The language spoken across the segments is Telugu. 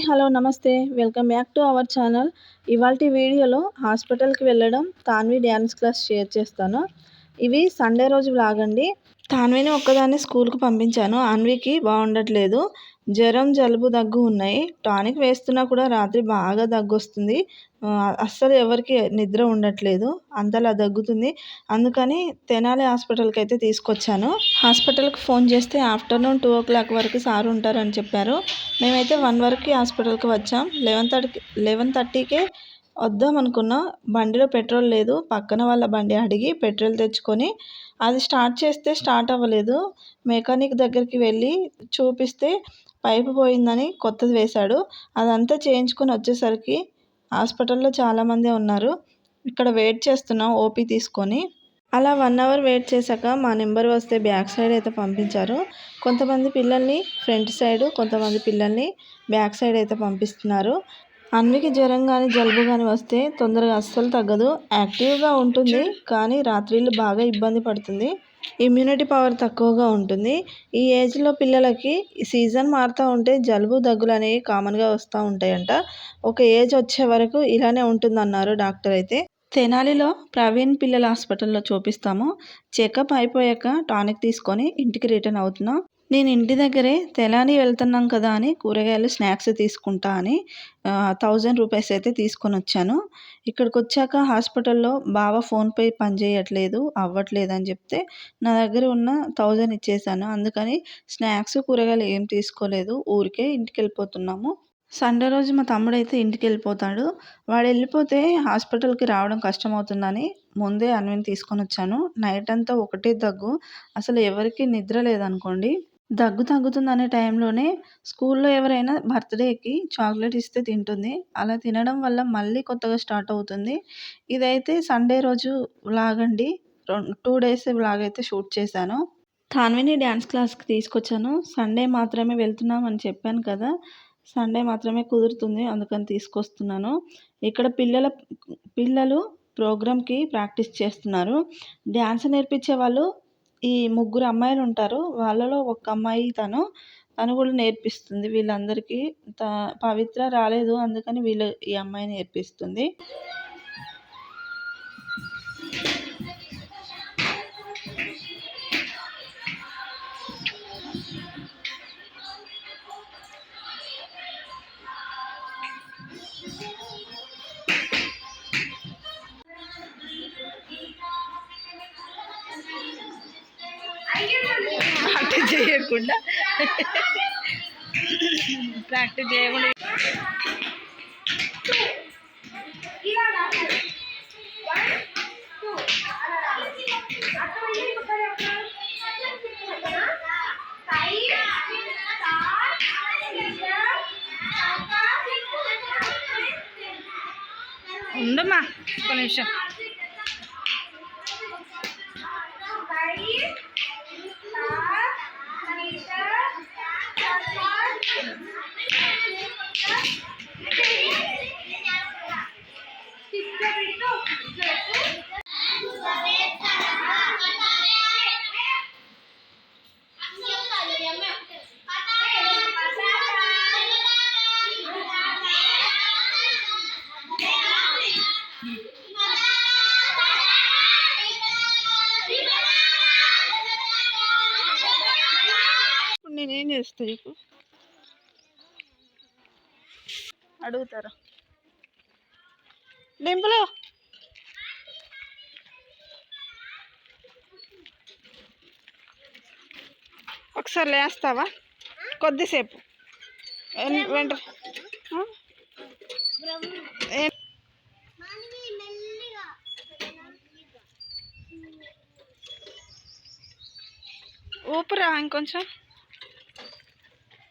హాయ్ హలో నమస్తే. Welcome back to our channel. ఇవాళ వీడియోలో హాస్పిటల్కి వెళ్ళడం తాన్వి డ్యాన్స్ క్లాస్ షేర్ చేస్తాను. ఇవి సండే రోజు లాగండి తాన్విని ఒక్కదాన్ని స్కూల్కి పంపించాను. అన్వికి బాగుండట్లేదు. జ్వరం జలుబు దగ్గు ఉన్నాయి. టానిక్ వేస్తున్నా కూడా రాత్రి బాగా దగ్గు వస్తుంది అస్సలు ఎవరికి నిద్ర ఉండట్లేదు. అంతలా దగ్గుతుంది. అందుకని తెనాలి హాస్పిటల్కి అయితే తీసుకొచ్చాను. హాస్పిటల్కి ఫోన్ చేస్తే ఆఫ్టర్నూన్ టూ ఓ క్లాక్ వరకు సార్ ఉంటారని చెప్పారు. మేమైతే వన్ వరకు హాస్పిటల్కి వచ్చాం. లెవెన్ థర్టీ లెవెన్ థర్టీకే వద్దాం అనుకున్నా. బండిలో పెట్రోల్ లేదు. పక్కన వాళ్ళ బండి అడిగి పెట్రోల్ తెచ్చుకొని అది స్టార్ట్ చేస్తే స్టార్ట్ అవ్వలేదు. మెకానిక్ దగ్గరికి వెళ్ళి చూపిస్తే పైపు పోయిందని కొత్తది వేశాడు. అదంతా చేయించుకొని వచ్చేసరికి హాస్పిటల్లో చాలామంది ఉన్నారు. ఇక్కడ వెయిట్ చేస్తున్నాం ఓపీ తీసుకొని. అలా వన్ అవర్ వెయిట్ చేశాక మా నెంబర్ వస్తే బ్యాక్ సైడ్ అయితే పంపించారు. కొంతమంది పిల్లల్ని ఫ్రంట్ సైడ్ కొంతమంది పిల్లల్ని బ్యాక్ సైడ్ అయితే పంపిస్తున్నారు. అన్వికి జ్వరం కానీ జలుబు కానీ వస్తే తొందరగా అస్సలు తగ్గదు. యాక్టివ్గా ఉంటుంది కానీ రాత్రిళ్ళు బాగా ఇబ్బంది పడుతుంది. ఇమ్యూనిటీ పవర్ తక్కువగా ఉంటుంది. ఈ ఏజ్లో పిల్లలకి సీజన్ మారుతూ ఉంటే జలుబు దగ్గులు అనేవి కామన్గా వస్తూ ఉంటాయంట. ఒక ఏజ్ వచ్చే వరకు ఇలానే ఉంటుందన్నారు డాక్టర్ అయితే. తెనాలిలో ప్రవీణ్ పిల్లల హాస్పిటల్లో చూపిస్తాము. చెకప్ అయిపోయాక టానిక్ తీసుకొని ఇంటికి రిటర్న్ అవుతున్నాం. నేను ఇంటి దగ్గరే తెలాని వెళ్తున్నాం కదా అని కూరగాయలు స్నాక్స్ తీసుకుంటా అని థౌజండ్ రూపీస్ అయితే తీసుకొని వచ్చాను. ఇక్కడికి వచ్చాక హాస్పిటల్లో బావ ఫోన్పే పనిచేయట్లేదు అవ్వట్లేదు అని చెప్తే నా దగ్గర ఉన్న థౌజండ్ ఇచ్చేసాను. అందుకని స్నాక్స్ కూరగాయలు ఏం తీసుకోలేదు ఊరికే ఇంటికి వెళ్ళిపోతున్నాము సండే రోజు మా తమ్ముడు అయితే ఇంటికి వెళ్ళిపోతాడు వాడు వెళ్ళిపోతే హాస్పిటల్కి రావడం కష్టమవుతుందని ముందే అన్విని తీసుకొని వచ్చాను. నైట్ అంతా ఒకటే దగ్గు. అసలు ఎవరికి నిద్ర లేదనుకోండి. దగ్గు తగ్గుతుందనే టైంలోనే స్కూల్లో ఎవరైనా బర్త్డేకి చాక్లెట్ ఇస్తే తింటుంది. అలా తినడం వల్ల మళ్ళీ కొత్తగా స్టార్ట్ అవుతుంది. ఇదైతే సండే రోజు వ్లాగ్ అండి టూ డేస్ వ్లాగ్ అయితే షూట్ చేశాను. తాన్విని డ్యాన్స్ క్లాస్కి తీసుకొచ్చాను. సండే మాత్రమే వెళ్తున్నామని చెప్పాను కదా. సండే మాత్రమే కుదురుతుంది అందుకని తీసుకొస్తున్నాను. ఇక్కడ పిల్లల పిల్లలు ప్రోగ్రామ్కి ప్రాక్టీస్ చేస్తున్నారు. డ్యాన్స్ నేర్పించే వాళ్ళు ఈ ముగ్గురు అమ్మాయిలు ఉంటారు. వాళ్ళలో ఒక అమ్మాయి తను. తను కూడా నేర్పిస్తుంది. వీళ్ళందరికీ త పవిత్ర రాలేదు. అందుకని వీళ్ళు ఈ అమ్మాయి నేర్పిస్తుంది. ప్రాక్టీస్ చేయకుండా. ప్రాక్టీస్ చేయకుండా. ఉందమ్మా ఒక నిమిషం. నేనేం చేస్తా నీకు? అడుగుతారా? డింపులు! ఒకసారి లేస్తావా? కొద్దిసేపు. వెంట ఊపిరా ఇంకొంచెం.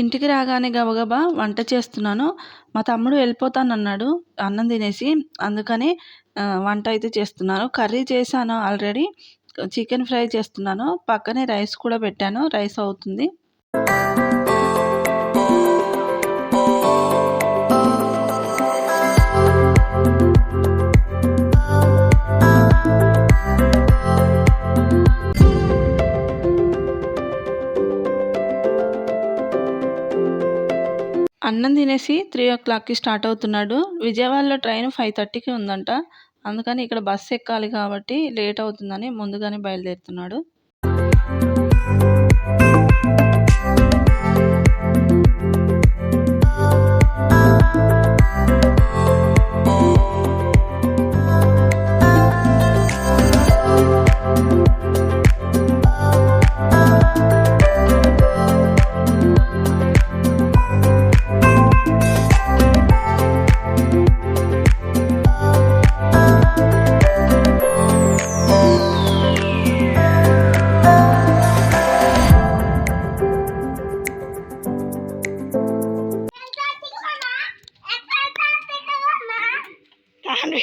ఇంటికి రాగానే గబగబా వంట చేస్తున్నాను. మా తమ్ముడు వెళ్ళిపోతానన్నాడు. అన్నం తినేసి అందుకని వంట అయితే చేస్తున్నాను. కర్రీ చేశాను ఆల్రెడీ. చికెన్ ఫ్రై చేస్తున్నాను. పక్కనే రైస్ కూడా పెట్టాను. రైస్ అవుతుంది. అన్నం తినేసి త్రీ ఓ క్లాక్కి స్టార్ట్ అవుతున్నాడు. విజయవాడలో ట్రైన్ ఫైవ్ థర్టీకి ఉందంట. అందుకని ఇక్కడ బస్సు ఎక్కాలి కాబట్టి లేట్ అవుతుందని ముందుగానే బయలుదేరుతున్నాడు.